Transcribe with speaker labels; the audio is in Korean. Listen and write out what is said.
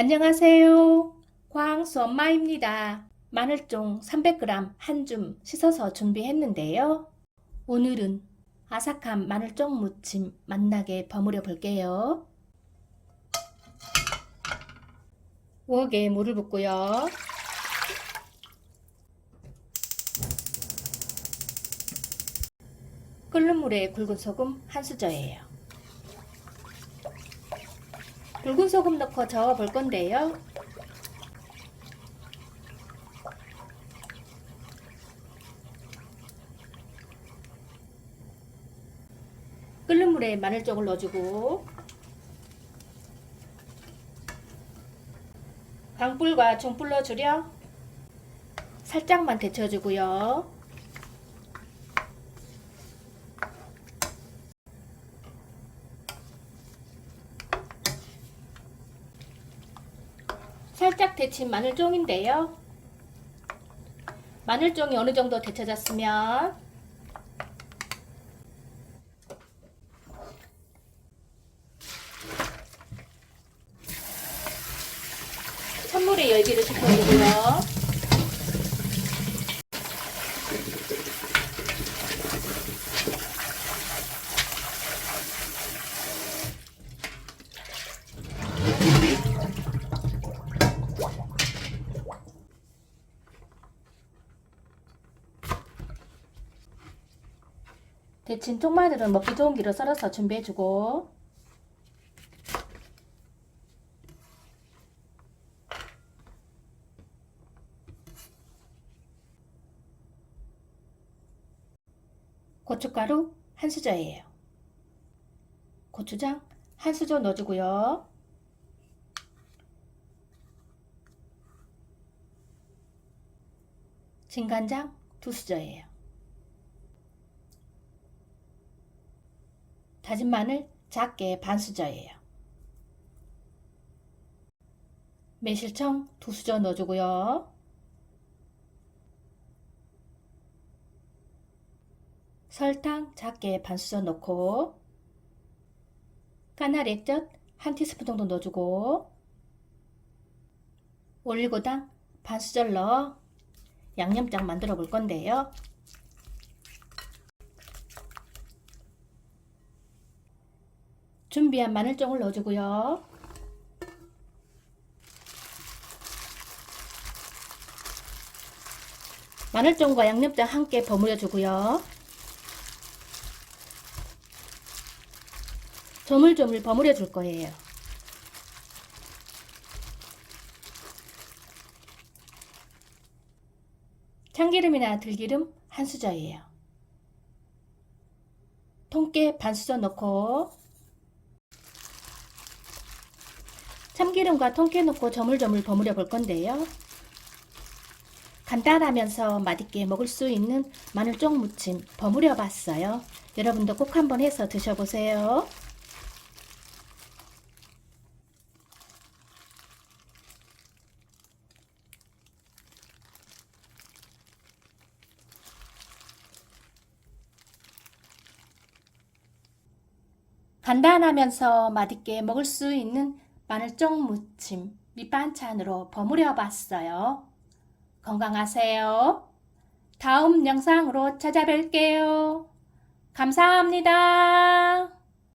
Speaker 1: 안녕하세요. 광수 엄마입니다. 마늘종 300g 한 줌 씻어서 준비했는데요. 오늘은 아삭한 마늘종 무침 맛나게 버무려 볼게요. 웍에 물을 붓고요. 끓는 물에 굵은 소금 한 수저예요. 굵은 소금 넣고 저어 볼 건데요. 끓는 물에 마늘종을 넣어주고 강불과 중불로 줄여 살짝만 데쳐주고요. 살짝 데친 마늘종인데요. 마늘종이 어느 정도 데쳐졌으면 찬물에 열기를 식혀주고요. 데친 쪽마늘은 먹기 좋은 기로 썰어서 준비해주고 고춧가루 한 수저예요. 고추장 한 수저 넣어주고요. 진간장 두 수저예요. 다진 마늘 작게 반 수저예요. 매실청 두 수저 넣어주고요. 설탕 작게 반 수저 넣고 까나리 액젓 한 티스푼 정도 넣어주고 올리고당 반 수저 넣어 양념장 만들어 볼 건데요. 준비한 마늘종을 넣어주고요. 마늘종과 양념장 함께 버무려 주고요. 조물조물 버무려 줄 거예요. 참기름이나 들기름 한 수저예요. 통깨 반 수저 넣고 참기름과 통깨 넣고 저물저물 버무려 볼 건데요. 간단하면서 맛있게 먹을 수 있는 마늘종 무침 버무려 봤어요. 여러분도 꼭 한번 해서 드셔보세요. 간단하면서 맛있게 먹을 수 있는 마늘종 무침 밑반찬으로 버무려 봤어요. 건강하세요. 다음 영상으로 찾아뵐게요. 감사합니다.